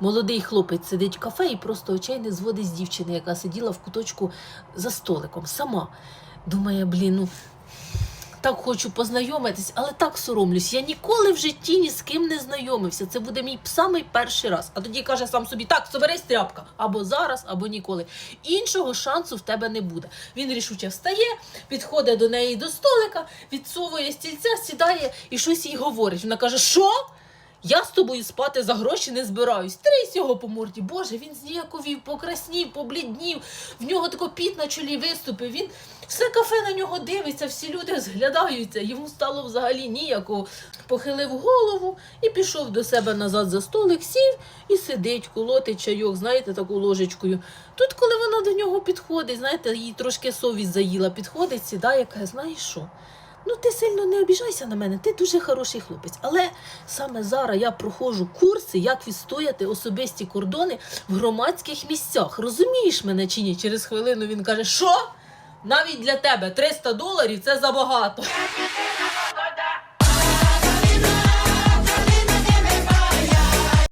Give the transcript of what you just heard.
молодий хлопець сидить в кафе і просто очей не зводить з дівчини, яка сиділа в куточку за столиком сама. Думає, блін, ну так хочу познайомитись, але так соромлюсь. Я ніколи в житті ні з ким не знайомився. Це буде мій самий перший раз. А тоді каже сам собі: так, соберись тряпка. Або зараз, або ніколи. Іншого шансу в тебе не буде. Він рішуче встає, підходить до неї до столика, відсовує стільця, сідає і щось їй говорить. Вона каже: Що? Я з тобою спати за гроші не збираюсь. Трись його по морді. Боже, він зніяковів, покраснів, побліднів. В нього тако піт на чолі виступив. Він все кафе на нього дивиться, всі люди зглядаються. Йому стало взагалі ніяко. Похилив голову і пішов до себе назад за столик, сів і сидить, колотить чайок, знаєте, таку ложечкою. Тут, коли вона до нього підходить, знаєте, їй трошки совість заїла, підходить, сідає, каже, знаєш що? Ну, ти сильно не обіжайся на мене, ти дуже хороший хлопець. Але саме зараз я проходжу курси, як відстояти особисті кордони в громадських місцях. Розумієш мене чи ні? Через хвилину він каже, що? Навіть для тебе 300 доларів це забагато.